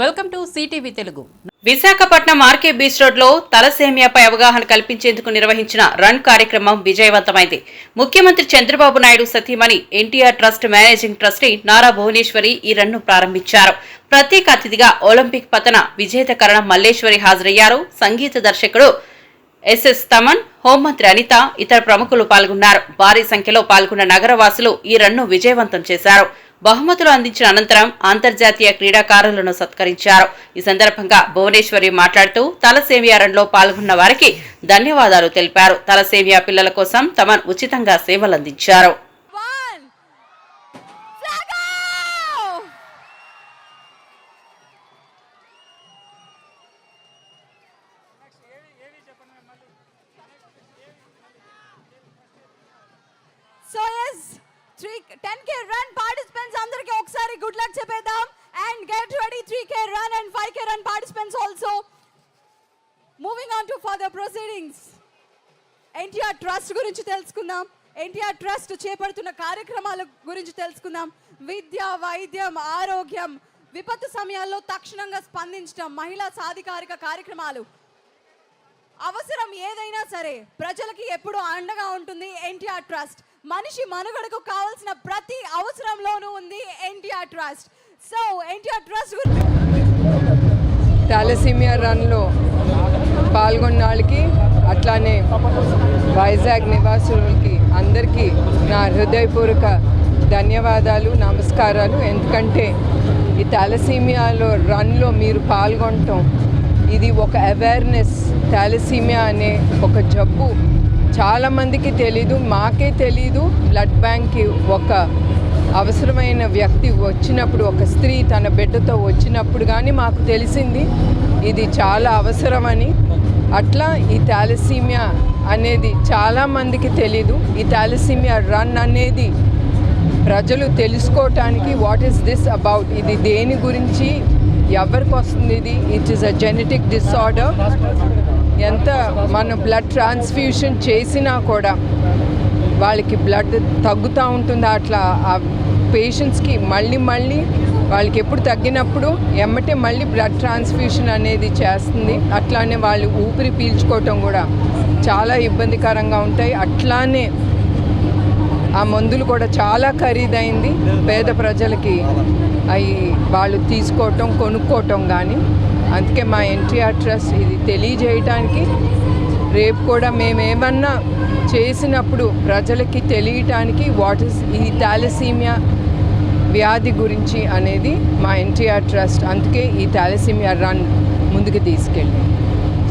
Welcome to CTV Telugu. Visakhapatnam RK beach రోడ్లో తలసేమియాపై అవగాహన కల్పించేందుకు నిర్వహించిన రన్ కార్యక్రమం విజయవంతమైంది. ముఖ్యమంత్రి చంద్రబాబు నాయుడు సతీమణి NTR trust managing trustee Nara Bhuvaneswari ఈ రన్ను ప్రారంభించారు. ప్రత్యేక అతిథిగా ఒలింపిక్ పతన విజేత కరణం మల్లేశ్వరి హాజరయ్యారు. సంగీత దర్శకుడు ఎస్ఎస్ తమన్ హోంమంత్రి అనిత ఇతర ప్రముఖులు పాల్గొన్నారు. భారీ సంఖ్యలో పాల్గొన్న నగరవాసులు ఈ రన్ను విజయవంతం చేశారు. బహుమతులు అందించిన అనంతరం అంతర్జాతీయ క్రీడాకారులను సత్కరించారు. ఈ సందర్భంగా భువనేశ్వరి మాట్లాడుతూ తలసేమియా రన్లో పాల్గొన్న వారికి ధన్యవాదాలు తెలిపారు. తలసేమియా పిల్లల కోసం తమను ఉచితంగా సేవలందించారు. So yes, off! So yes three ten K run participants అందరికి ఒకసారి చెప్పేద్దాం. And get ready three K run and five K run participants also moving on to further proceedings NTR trust గురించి తెలుసుకుందాం. ఎన్టీఆర్ ట్రస్ట్ చేపడుతున్న కార్యక్రమాల గురించి తెలుసుకుందాం. విద్య వైద్యం ఆరోగ్యం విపత్తు సమయాల్లో తక్షణంగా స్పందించడం మహిళా సాధికారిక కార్యక్రమాలు. అవసరం ఏదైనా సరే ప్రజలకి ఎప్పుడూ అండగా ఉంటుంది ఎన్టీఆర్ ట్రస్ట్. మనిషి మనుగడకు కావాల్సిన ప్రతి అవసరంలోనూ ఉంది NTR trust. So NTR trust గురించి టాలసీమియా రన్లో పాల్గొన్న వాళ్ళకి అట్లానే వైజాగ్ నివాసులకి అందరికీ నా హృదయపూర్వక ధన్యవాదాలు నమస్కారాలు. ఎందుకంటే ఈ థాలసీమియాలో రన్లో మీరు పాల్గొనటం ఇది ఒక అవేర్నెస్ థాలసీమియా అనే ఒక జబ్బు. చాలామందికి తెలీదు మాకే తెలీదు బ్లడ్ బ్యాంక్కి ఒక అవసరమైన వ్యక్తి వచ్చినప్పుడు ఒక స్త్రీ తన బిడ్డతో వచ్చినప్పుడు కానీ మాకు తెలిసింది ఇది చాలా అవసరమని. అట్లా ఈ థాలసీమియా అనేది చాలామందికి తెలీదు. ఈ థాలసీమియా రన్ అనేది ప్రజలు తెలుసుకోవటానికి వాట్ ఈస్ దిస్ అబౌట్ ఇది దేని గురించి ఎవరికి వస్తుంది ఇది? It is a genetic disorder ఎంత మనం బ్లడ్ ట్రాన్స్ఫ్యూషన్ చేసినా కూడా వాళ్ళకి బ్లడ్ తగ్గుతూ ఉంటుంది. అట్లా ఆ పేషెంట్స్కి మళ్ళీ మళ్ళీ వాళ్ళకి ఎప్పుడు తగ్గినప్పుడు ఎమ్మటే మళ్ళీ బ్లడ్ ట్రాన్స్ఫ్యూషన్ అనేది చేస్తుంది. అట్లానే వాళ్ళు ఊపిరి పీల్చుకోవటం కూడా చాలా ఇబ్బందికరంగా ఉంటాయి. అట్లానే ఆ మందులు కూడా చాలా ఖరీదైంది. పేద ప్రజలకి అవి వాళ్ళు తీసుకోవటం కొనుక్కోవటం కానీ అందుకే మా ఎన్టీఆర్ ట్రస్ట్ ఇది తెలియజేయటానికి రేపు కూడా మేమేమన్నా చేసినప్పుడు ప్రజలకి తెలియటానికి వాట్ ఇస్ ఈ థాలసీమియా వ్యాధి గురించి అనేది మా ఎన్టీఆర్ ట్రస్ట్ అందుకే ఈ థాలసీమియా రన్ ముందుకు తీసుకెళ్ళి.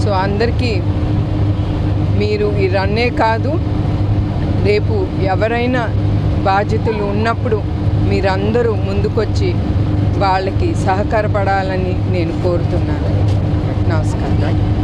సో అందరికీ మీరు ఈ రన్నే కాదు రేపు ఎవరైనా బాధ్యతలు ఉన్నప్పుడు మీరందరూ ముందుకొచ్చి వాళ్ళకి సహకారపడాలని నేను కోరుతున్నాను. నమస్కారం.